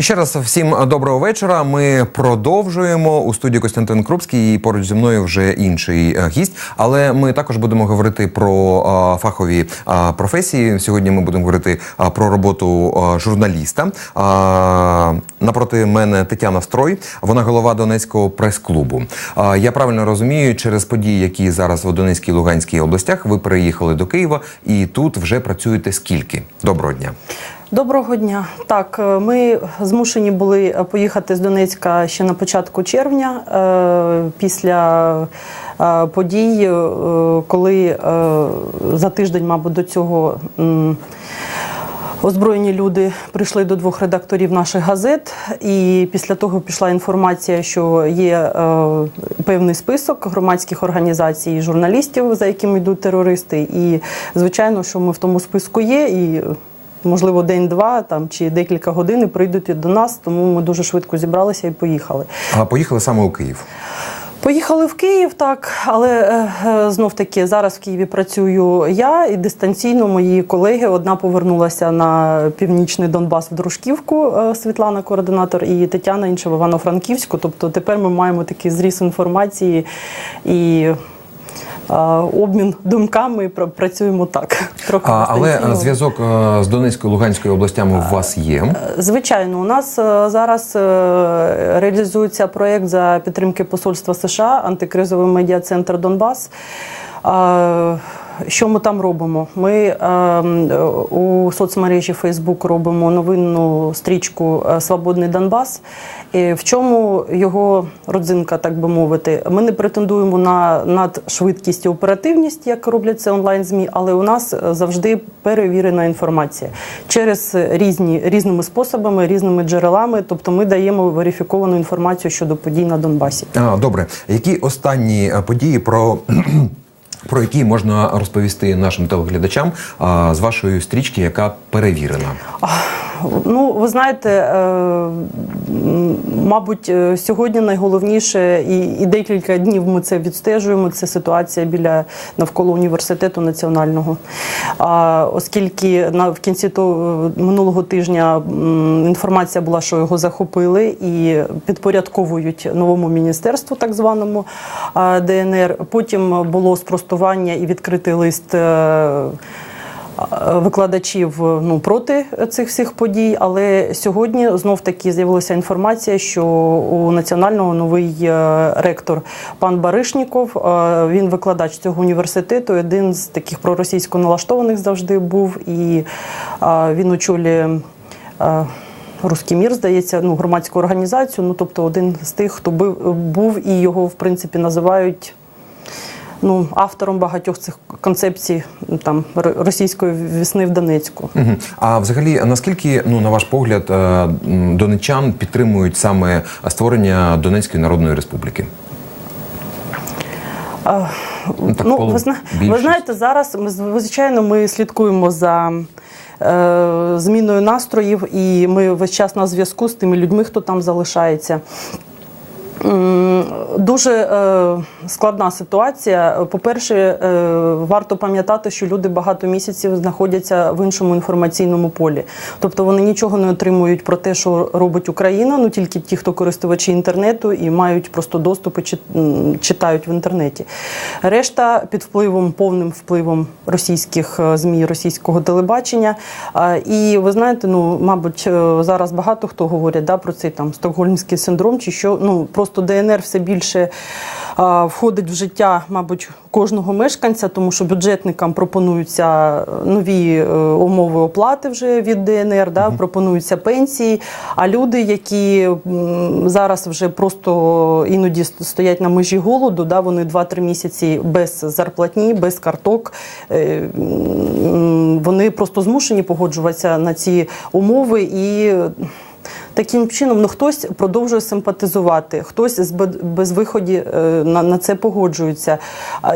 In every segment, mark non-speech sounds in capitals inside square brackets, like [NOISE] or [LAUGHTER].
І ще раз всім доброго вечора. Ми продовжуємо у студії Костянтин Крупський і поруч зі мною вже інший е, гість. Але ми також будемо говорити про е, фахові е, професії. Сьогодні ми будемо говорити про роботу журналіста. Напроти мене Тетяна Строй, вона голова Донецького прес-клубу. Я правильно розумію, через події, які зараз в Донецькій і Луганській областях, ви переїхали до Києва і тут вже працюєте скільки? Доброго дня. Доброго дня. Так, е, ми змушені були е, поїхати з Донецька ще на початку червня, е, після подій, коли за тиждень, мабуть, до цього. Озброєні люди прийшли до двох редакторів наших газет, і після того пішла інформація, що є певний список громадських організацій і журналістів, за якими йдуть терористи. І звичайно, що ми в тому списку є, і можливо день-два там чи декілька годин і прийдуть до нас. Тому ми дуже швидко зібралися і поїхали. А поїхали саме у Київ. Поїхали в Київ, так, але е, е, знов таки зараз в Києві працюю я і дистанційно мої колеги. Одна повернулася на північний Донбас в Дружківку, е, Світлана, координатор, і Тетяна інша в Івано-Франківську. Тобто тепер ми маємо такий зріз інформації і обмін думками. пра- Працюємо так. Трохи А, але зв'язок е, з Донецькою Луганською областями у вас є. Звичайно, у нас е, зараз е, реалізується проєкт за підтримки Посольства США, антикризовий медіа-центр Донбас. Що ми там робимо? Ми е, у соцмережі Facebook робимо новинну стрічку е, Свободний Донбас. І в чому його родзинка, так би мовити? Ми не претендуємо на надшвидкість і оперативність, як роблять це онлайн-ЗМІ, але у нас е, завжди перевірена інформація через різні різними способами, різними джерелами. Тобто ми даємо верифіковану інформацію щодо подій на Донбасі. А, добре, які останні е, події про. Про які можна розповісти нашим телеглядачам а, з вашої стрічки, яка перевірена? Ну, ви знаєте, е, мабуть, е, сьогодні найголовніше, і, декілька днів ми це відстежуємо. Це ситуація біля навколо університету національного. Оскільки в кінці того минулого тижня інформація була, що його захопили і підпорядковують новому міністерству, так званому ДНР. Потім було спростування і відкритий лист. Викладачів ну проти цих всіх подій. Але сьогодні знов таки з'явилася інформація, що у національного новий е, ректор пан Баришніков. е, Він викладач цього університету. Один з таких проросійсько налаштованих завжди був, і е, він очолює. Руський мір, здається, ну громадську організацію. Ну тобто, один з тих, хто був і його в принципі називають ну автором багатьох цих концепцій там російської весни в Донецьку. Угу. А взагалі, наскільки, ну на ваш погляд, е, донечан підтримують саме створення Донецької Народної Республіки? Ну, так, ну, ви, зна... ви знаєте, зараз ми звичайно ми слідкуємо за е, зміною настроїв, і ми весь час на зв'язку з тими людьми, хто там залишається. Дуже е, складна ситуація. По-перше, е, варто пам'ятати, що люди багато місяців знаходяться в іншому інформаційному полі. Тобто вони нічого не отримують про те, що робить Україна, ну тільки ті, хто користувачі інтернету і мають просто доступ і читають в інтернеті. Решта під впливом, повним впливом російських е, ЗМІ, російського телебачення. І ви знаєте, ну мабуть, е, зараз багато хто говорить да, про цей там стокгольмський синдром, чи що ну просто ДНР все більше а, входить в життя, мабуть, кожного мешканця, тому що бюджетникам пропонуються е, нові е, умови оплати вже від ДНР, да, пропонуються пенсії. А люди, які зараз вже просто іноді стоять на межі голоду, да, вони 2-3 місяці без зарплатні, без карток. е, Вони просто змушені погоджуватися на ці умови і. Таким чином, ну хтось продовжує симпатизувати, хтось з безвиході е, на, на це погоджується.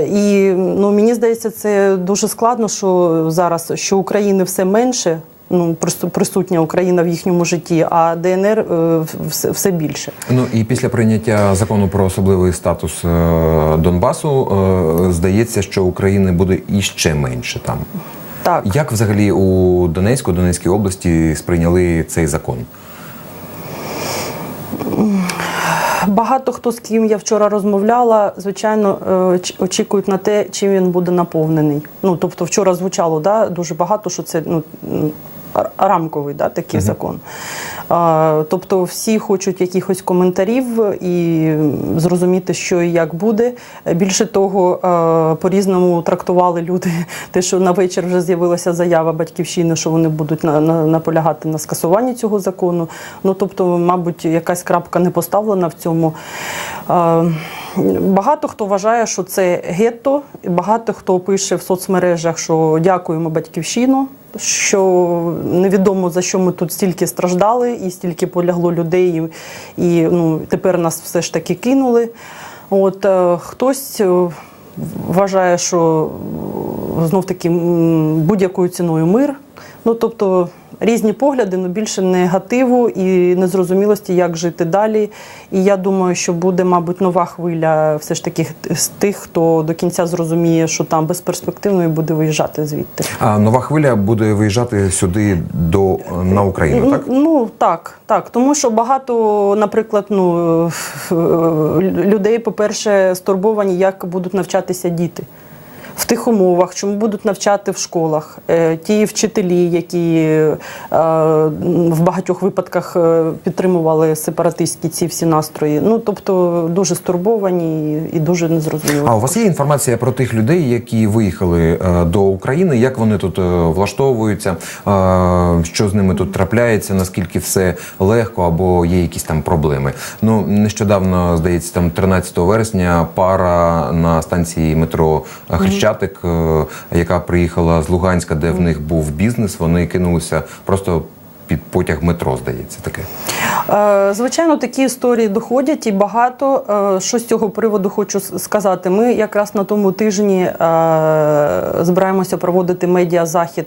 І ну мені здається, це дуже складно, що зараз що України все менше. Ну, прису- присутня Україна в їхньому житті, а ДНР е, все, все більше. Ну і після прийняття закону про особливий статус е, Донбасу е, здається, що України буде іще менше там. Так. Як взагалі у Донецьку, Донецькій області сприйняли цей закон? Багато хто з ким я вчора розмовляла, звичайно, е, очікують на те, чим він буде наповнений. Ну тобто, вчора звучало да, дуже багато, що це ну Рамковий да, такий закон. А, тобто всі хочуть якихось коментарів і зрозуміти, що і як буде. Більше того, по-різному трактували люди [LAUGHS] те, що на вечір вже з'явилася заява батьківщини, що вони будуть на, на, наполягати на скасуванні цього закону. Ну тобто, мабуть, якась крапка не поставлена в цьому. Е, Багато хто вважає, що це гетто, багато хто пише в соцмережах, що дякуємо батьківщину, що невідомо за що ми тут стільки страждали, і стільки полягло людей, і, і ну, тепер нас все ж таки кинули. От е, хтось е, вважає, що знов таки будь-якою ціною мир. Ну тобто різні погляди, але більше негативу і незрозумілості, як жити далі. І я думаю, що буде, мабуть, нова хвиля все ж таки з тих, хто до кінця зрозуміє, що там безперспективно і буде виїжджати звідти. А нова хвиля буде виїжджати сюди до на Україну, так? Ну так, так. Тому що багато, наприклад, ну людей, по-перше, стурбовані, як будуть навчатися діти. В тих умовах, чому будуть навчати в школах, Е, ті вчителі, які е, в багатьох випадках е, підтримували сепаратистські ці всі настрої. Ну тобто дуже стурбовані і- дуже незрозуміло. А у вас є інформація про тих людей, які виїхали до України? Як вони тут влаштовуються? Що з ними тут трапляється? Наскільки все легко або є якісь там проблеми? Ну нещодавно, здається, там 13 вересня пара на станції метро е, Хрещатик, е, яка приїхала з Луганська, де в них був бізнес. Вони кинулися просто під потяг метро, здається, таке. Е, Звичайно, такі історії доходять і багато. Е, Що з цього приводу хочу сказати? Ми якраз на тому тижні е, збираємося проводити медіазахід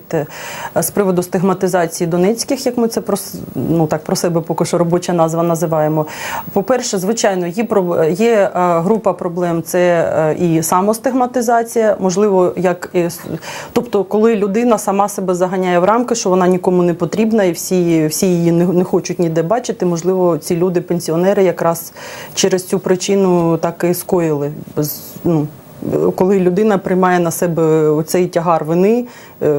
з приводу стигматизації донецьких, як ми це про, ну, так, про себе поки що робоча назва називаємо. По-перше, звичайно, є, є група проблем це і самостигматизація, можливо, як тобто, коли людина сама себе заганяє в рамки, що вона нікому не потрібна, і всі, всі її не, не хочуть ніде бачити. Можливо, ці люди, пенсіонери, якраз через цю причину так і скоїли. Без, ну, коли людина приймає на себе цей тягар вини е,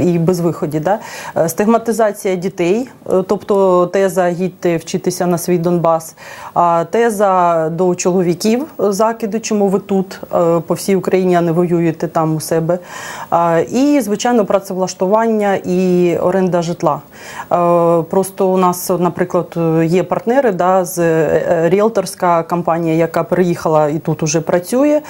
і безвиході. Да? Е, Стигматизація дітей, е, тобто теза їдьте вчитися на свій Донбас, а теза до чоловіків закиди, чому ви тут по всій Україні, а не воюєте там у себе. І, звичайно, працевлаштування і оренда житла. Просто у нас, наприклад, є партнери да, з ріелторська компанія, яка приїхала і тут уже працює.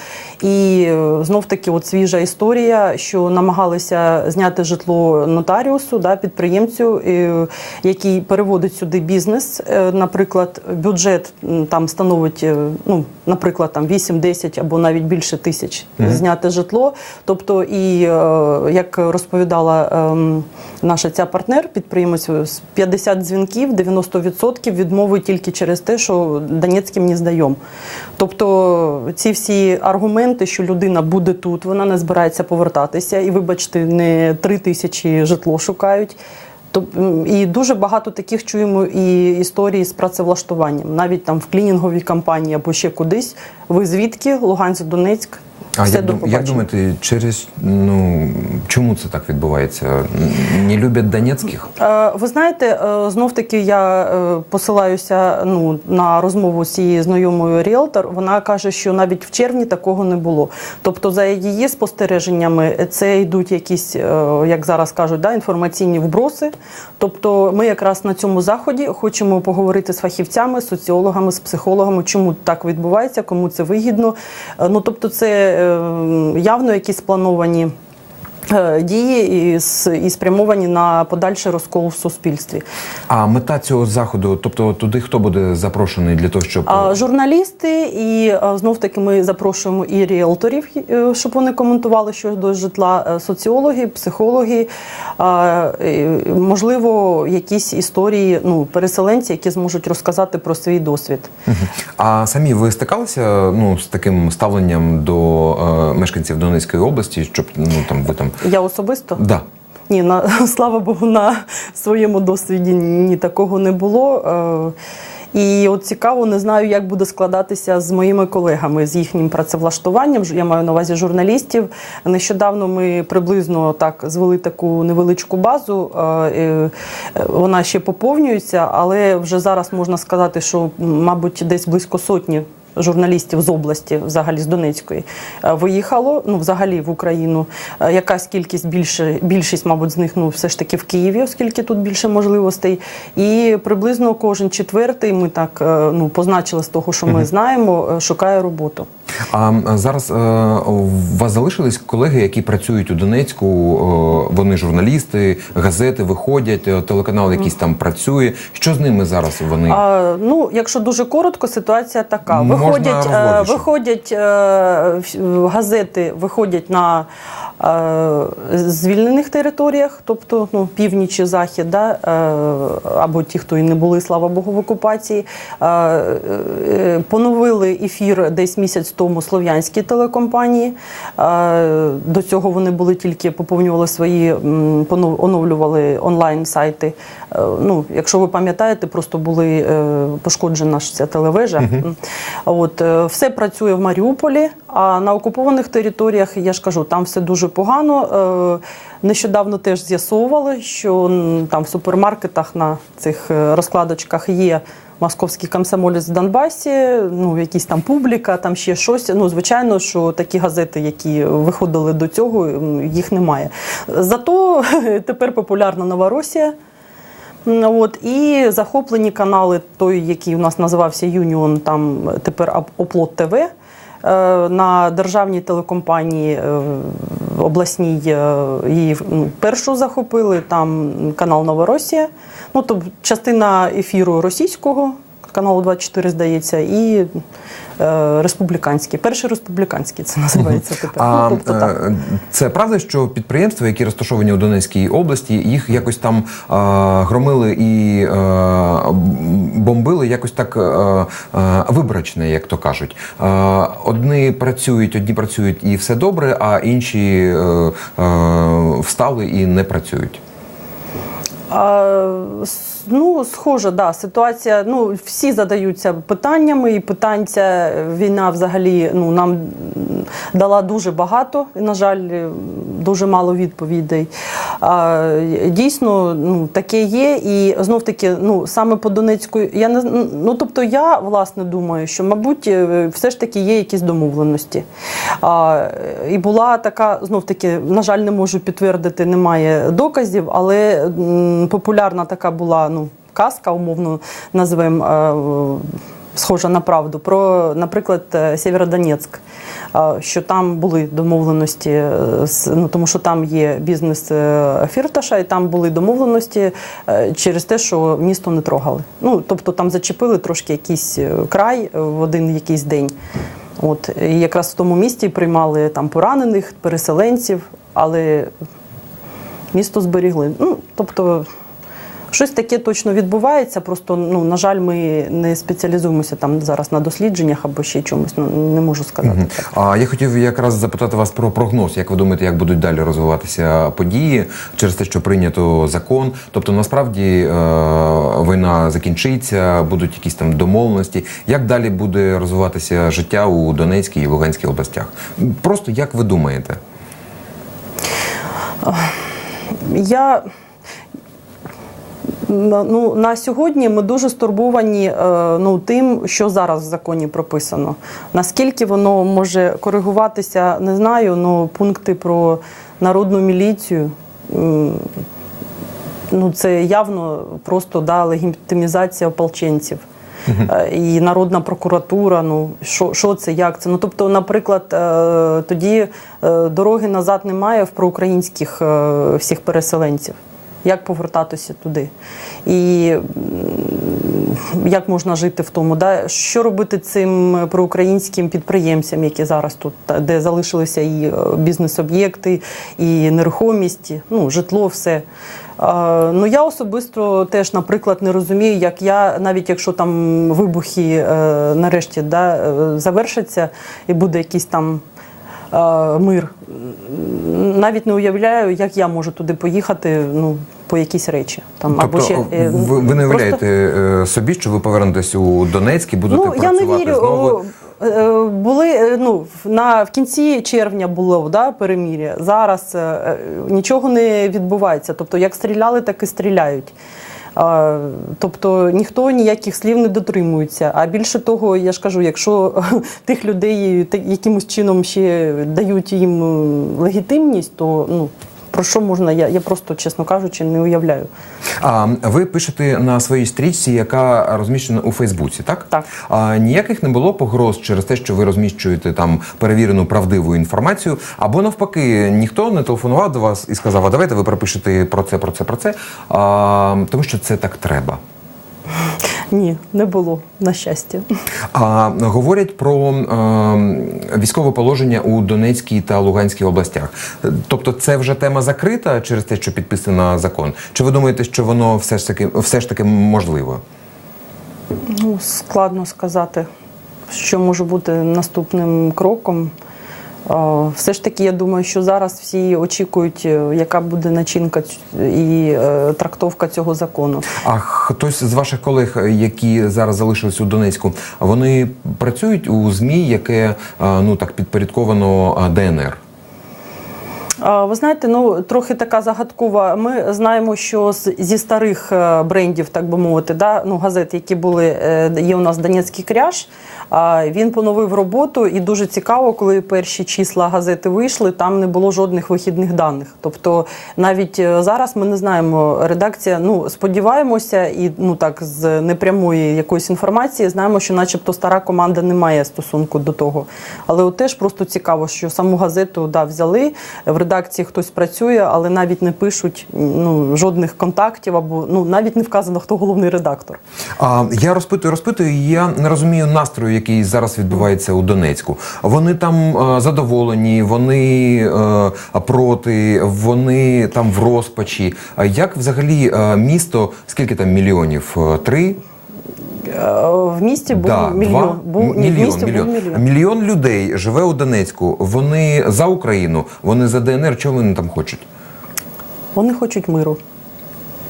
І знов таки от свіжа історія, що намагалися зняти житло нотаріусу, да, підприємцю, е, який переводить сюди бізнес. Е, Наприклад, бюджет там становить, е, ну, наприклад, там 8-10 або навіть більше тисяч зняти житло. Тобто, і е, як розповідала ем, наша ця партнер, підприємець, 50 дзвінків, 90% відмови тільки через те, що Донецьким не здаємо. Тобто ці всі аргументи, що людина буде тут, вона не збирається повертатися, і, вибачте, не три тисячі житло шукають. І дуже багато таких чуємо і історії з працевлаштуванням, навіть там в клінінговій компанії або ще кудись. Ви звідки? Луганськ, Донецьк. А Все як, до дум- як думаєте, через ну чому це так відбувається? Не люблять донецьких? Ви знаєте, е, знов таки я е, посилаюся ну, на розмову з цією знайомою ріелтор. Вона каже, що навіть в червні такого не було. Тобто, за її спостереженнями, це йдуть якісь, е, як зараз кажуть, да, інформаційні вброси. Тобто, ми якраз на цьому заході хочемо поговорити з фахівцями, соціологами, з психологами, чому так відбувається, кому це вигідно. Ну тобто, це явно якісь сплановані. Е, Дії і, спрямовані на подальший розкол в суспільстві. А мета цього заходу, тобто туди хто буде запрошений для того, щоб А журналісти, і знов таки ми запрошуємо і ріелторів, е, щоб вони коментували щодо житла, е, соціологи, психологи, а, можливо, якісь історії ну, переселенці, які зможуть розказати про свій досвід. а самі ви стикалися ну з таким ставленням до е, мешканців Донецької області, щоб ну там ви там Я особисто да. Ні, на [LAUGHS] слава Богу, на своєму досвіді ні такого не було. Е, І от цікаво, не знаю, як буде складатися з моїми колегами з їхнім працевлаштуванням. Я маю на увазі журналістів. Нещодавно ми приблизно так звели таку невеличку базу. е, е, Вона ще поповнюється, але вже зараз можна сказати, що, мабуть, десь близько сотні. Журналістів з області, взагалі з Донецької, е, виїхало ну взагалі в Україну. Е, Якась кількість більше, більшість, мабуть, з них ну все ж таки в Києві, оскільки тут більше можливостей. І приблизно кожен четвертий ми так е, ну позначили з того, що ми знаємо, шукає роботу. А зараз е, у вас залишились колеги, які працюють у Донецьку. е, Вони журналісти, газети виходять, е, телеканал якийсь там працює. Що з ними зараз? Вони А, ну, якщо дуже коротко, ситуація така: Можна виходять, е, виходять е, газети, виходять на звільнених територіях, тобто ну, північ і захід, да, е, або ті, хто і не були, слава Богу, в окупації. Е, е, Поновили ефір десь місяць тому слов'янські телекомпанії. Е, До цього вони були тільки поповнювали свої, оновлювали онлайн-сайти. Е, Ну, якщо ви пам'ятаєте, просто були е, пошкоджена ж ця телевежа. М. От е, все працює в Маріуполі, а на окупованих територіях, я ж кажу, там все дуже погано. Е, Нещодавно теж з'ясовували, що там в супермаркетах на цих е, розкладочках є. Московський комсомолець в Донбасі, ну якісь там публіка, там ще щось. Ну звичайно, що такі газети, які виходили до цього, їх немає. Зато [LAUGHS] тепер популярна Новоросія. От і захоплені канали, той, який у нас називався Юніон, там тепер Оплот ТВ. Е, На державній телекомпанії е, обласній е, її ну, першу захопили, там канал Новоросія. Ну, тобто частина ефіру російського, каналу 24, здається, і е, республіканський. Перший республіканський це називається тепер. А ну, тобто, так. е, це правда, що підприємства, які розташовані у Донецькій області, їх якось там е, громили і е, бомбили якось так е, е, виборочно, як то кажуть. Е, одні працюють, одні працюють і все добре, а інші е, е, встали і не працюють. А, ну, схоже, да, ситуація. Ну, всі задаються питаннями, і питань ця війна взагалі ну, нам дала дуже багато, і, на жаль, дуже мало відповідей. А, дійсно, ну, таке є. І знов таки, ну, саме по Донецьку, я не ну, тобто я власне думаю, що, мабуть, е, все ж таки є якісь домовленості. А, і була така, знов таки, на жаль, не можу підтвердити, немає доказів, але популярна така була ну, казка, умовно назвемо. е, Схожа на правду про, наприклад, е, Сєвєродонецьк, е, що там були домовленості, ну тому що там є бізнес Фірташа, і там були домовленості через те, що місто не трогали. Ну тобто там зачепили трошки якийсь край в один якийсь день. От і якраз в тому місті приймали там поранених, переселенців, але місто зберігли. Ну тобто. Щось таке точно відбувається. Просто ну на жаль, ми не спеціалізуємося там зараз на дослідженнях або ще чомусь. Ну не можу сказати так. А я хотів якраз запитати вас про прогноз. Як ви думаєте, як будуть далі розвиватися події через те, що прийнято закон? Тобто, насправді е, війна закінчиться, будуть якісь там домовленості. Як далі буде розвиватися життя у Донецькій і Луганській областях? Просто як ви думаєте? Я ну, на сьогодні ми дуже стурбовані е, ну, тим, що зараз в законі прописано. Наскільки воно може коригуватися, не знаю, але пункти про народну міліцію. Ну, це явно просто да, легітимізація ополченців. Е, І народна прокуратура, ну що, що це, як це? Ну тобто, наприклад, е, тоді е, дороги назад немає в проукраїнських всіх переселенців. Як повертатися туди? І як можна жити в тому? Да? Що робити цим проукраїнським підприємцям, які зараз тут, де залишилися і е, бізнес-об'єкти, і нерухомість, ну, житло, все. Е, Ну, я особисто теж, наприклад, не розумію, як я, навіть якщо там вибухи е, нарешті да, е, завершаться і буде якийсь там е, мир, навіть не уявляю, як я можу туди поїхати. Ну, по якісь речі. Там Тобто, ще, е, ви, ви не уявляєте е, собі, що ви повернетесь у Донецьк і будете Ну, я не вірю. знову? Е, Були ну на в кінці червня було да, перемір'я. Зараз е, нічого не відбувається. Тобто, як стріляли, так і стріляють. А, тобто ніхто ніяких слів не дотримується. А більше того, я ж кажу, якщо [LAUGHS] тих людей якимось чином ще дають їм легітимність, то ну про що можна? Я, я просто, чесно кажучи, не уявляю. А ви пишете на своїй стрічці, яка розміщена у Фейсбуці, так? Так. А ніяких не було погроз через те, що ви розміщуєте там перевірену правдиву інформацію, або навпаки, ніхто не телефонував до вас і сказав, а давайте ви пропишете про це, про це, про це, а, тому що це так треба. Ні, не було, на щастя. А говорять про е, військове положення у Донецькій та Луганській областях. Тобто, це вже тема закрита через те, що підписано закон. Чи ви думаєте, що воно все ж таки все ж таки можливо? Ну, складно сказати, що може бути наступним кроком. Все ж таки, я думаю, що зараз всі очікують, е, яка буде начинка і е, трактовка цього закону. А хтось з ваших колег, які зараз залишились у Донецьку, вони працюють у змі, яке е, ну так підпорядковано е, ДНР. Ви знаєте, ну трохи така загадкова. Ми знаємо, що зі старих е, брендів, так би мовити, да, ну, газет, які були, е, є у нас Донецький кряж. Він поновив роботу, і дуже цікаво, коли перші числа газети вийшли, там не було жодних вихідних даних. Тобто навіть е, зараз ми не знаємо. Редакція, ну сподіваємося, і ну так з непрямої якоїсь інформації знаємо, що, начебто, стара команда не має стосунку до того. Але от теж просто цікаво, що саму газету да, взяли. В редакції хтось працює, але навіть не пишуть ну, жодних контактів або ну навіть не вказано, хто головний редактор. А я розпитую, розпитую. Я не розумію настрою, який зараз відбувається у Донецьку. Вони там е, задоволені, вони е, проти, вони там в розпачі. А як взагалі е, місто? Скільки там мільйонів? Три? В місті був Да, мільйон. два? Був, ні, в мільйон, місті мільйон. був мільйон. Мільйон людей живе у Донецьку. Вони за Україну, вони за ДНР. Чого вони там хочуть? Вони хочуть миру.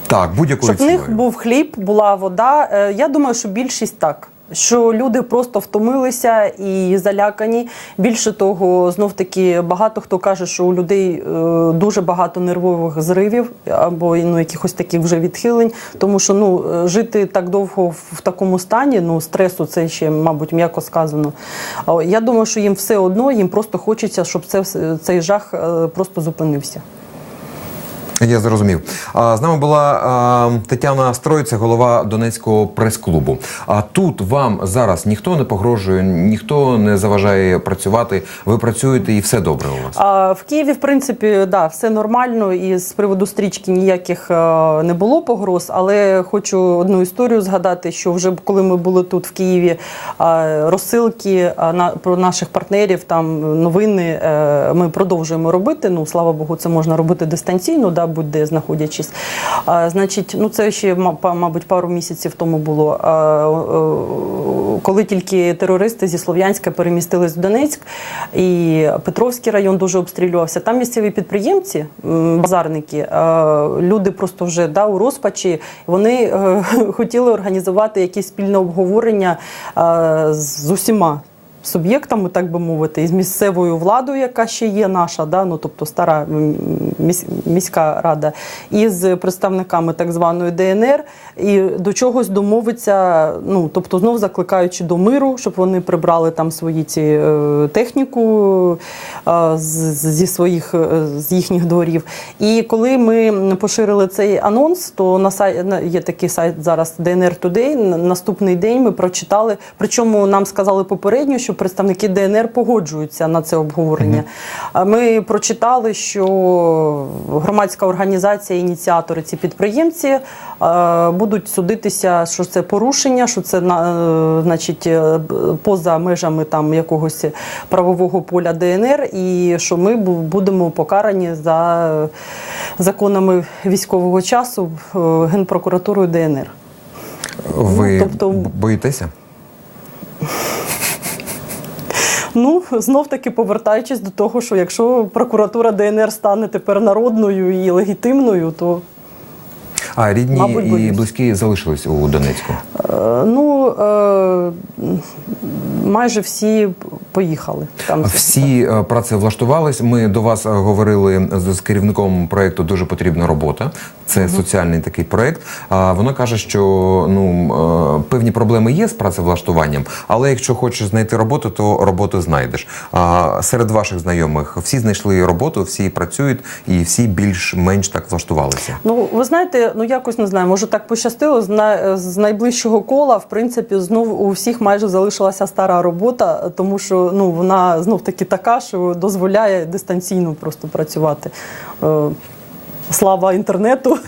Так, будь-якою Щоб в них був хліб, була вода. Е, Я думаю, що більшість так. Що люди просто втомилися і залякані. Більше того, знов таки багато хто каже, що у людей е, дуже багато нервових зривів або ну, якихось таких вже відхилень. Тому що ну е, жити так довго в, такому стані, ну стресу, це ще, мабуть, м'яко сказано. Я думаю, що їм все одно, їм просто хочеться, щоб це цей жах е, просто зупинився. Я зрозумів. З нами була Тетяна Стройця, голова Донецького прес-клубу. А тут вам зараз ніхто не погрожує, ніхто не заважає працювати. Ви працюєте і все добре у вас. В Києві, в принципі, да, все нормально, і з приводу стрічки ніяких не було погроз. Але хочу одну історію згадати, що вже коли ми були тут в Києві, розсилки на про наших партнерів, там новини е, ми продовжуємо робити. Ну слава Богу, це можна робити дистанційно, да, будь-де знаходячись. А, значить, ну це ще мабуть пару місяців тому було. А, е, коли тільки терористи зі Слов'янська перемістились в Донецьк, і Петровський район дуже обстрілювався. Там місцеві підприємці, базарники, е, люди просто вже да, у розпачі. Вони е, [LAUGHS] хотіли організувати якесь спільне обговорення е, з усіма. Суб'єктами, так би мовити, із місцевою владою, яка ще є наша, да, ну тобто стара міська рада, і з представниками так званої ДНР, і до чогось домовиться, ну тобто знов закликаючи до миру, щоб вони прибрали там свої ці е, техніку е, зі своїх е, з їхніх дворів. І коли ми поширили цей анонс, то на сайт є такий сайт зараз DNR Today, на Наступний день ми прочитали. Причому нам сказали попередньо, що представники ДНР погоджуються на це обговорення. А Ми прочитали, що громадська організація, ініціатори, ці підприємці е, будуть судитися, що це порушення, що це е, значить е, поза межами там якогось правового поля ДНР, і що ми будемо покарані за законами військового часу генпрокуратурою ДНР. Ви тобто- боїтеся? Ну, знов таки повертаючись до того, що якщо прокуратура ДНР стане тепер народною і легітимною, то А рідні Мабуть, і близькі залишились у Донецьку. Е, Ну, е, майже всі поїхали. Там Всі е, працевлаштувались. Ми до вас говорили з, керівником проєкту Дуже потрібна робота. Це соціальний такий проєкт. А вона каже, що ну певні проблеми є з працевлаштуванням, але якщо хочеш знайти роботу, то роботу знайдеш. А серед ваших знайомих всі знайшли роботу, всі працюють і всі більш-менш так влаштувалися. Ну, ви знаєте, ну якось не знаю, може так пощастило. З, на, з найближчого кола, в принципі, знов у всіх майже залишилася стара робота, тому що ну вона знов таки така, що дозволяє дистанційно просто працювати. Слава інтернету,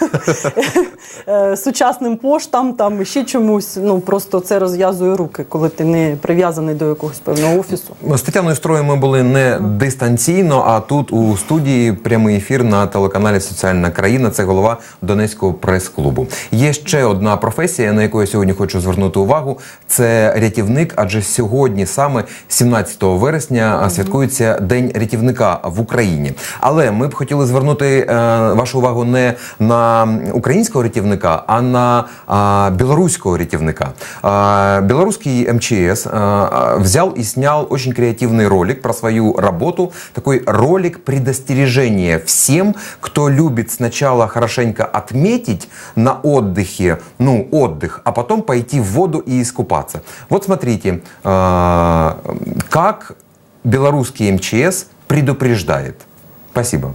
[LAUGHS] е, сучасним поштам, там ще чомусь. Ну просто це розв'язує руки, коли ти не прив'язаний до якогось певного офісу. З Тетяною Строю ми були не дистанційно, а тут у студії прямий ефір на телеканалі Соціальна країна. Це голова Донецького прес-клубу. Є ще одна професія, на яку я сьогодні хочу звернути увагу. Це рятівник. Адже сьогодні, саме 17 вересня, святкується День рятівника в Україні. Але ми б хотіли звернути е, вашу увагу не на українського рятівника, а на а, белорусского рятівника. А, белорусский МЧС а, а, взял и снял очень креативный ролик про свою работу. Такой ролик предостережения всем, кто любит сначала хорошенько отметить на отдыхе, ну, отдых, а потом пойти в воду и искупаться. Вот смотрите, а, как белорусский МЧС предупреждает. Спасибо.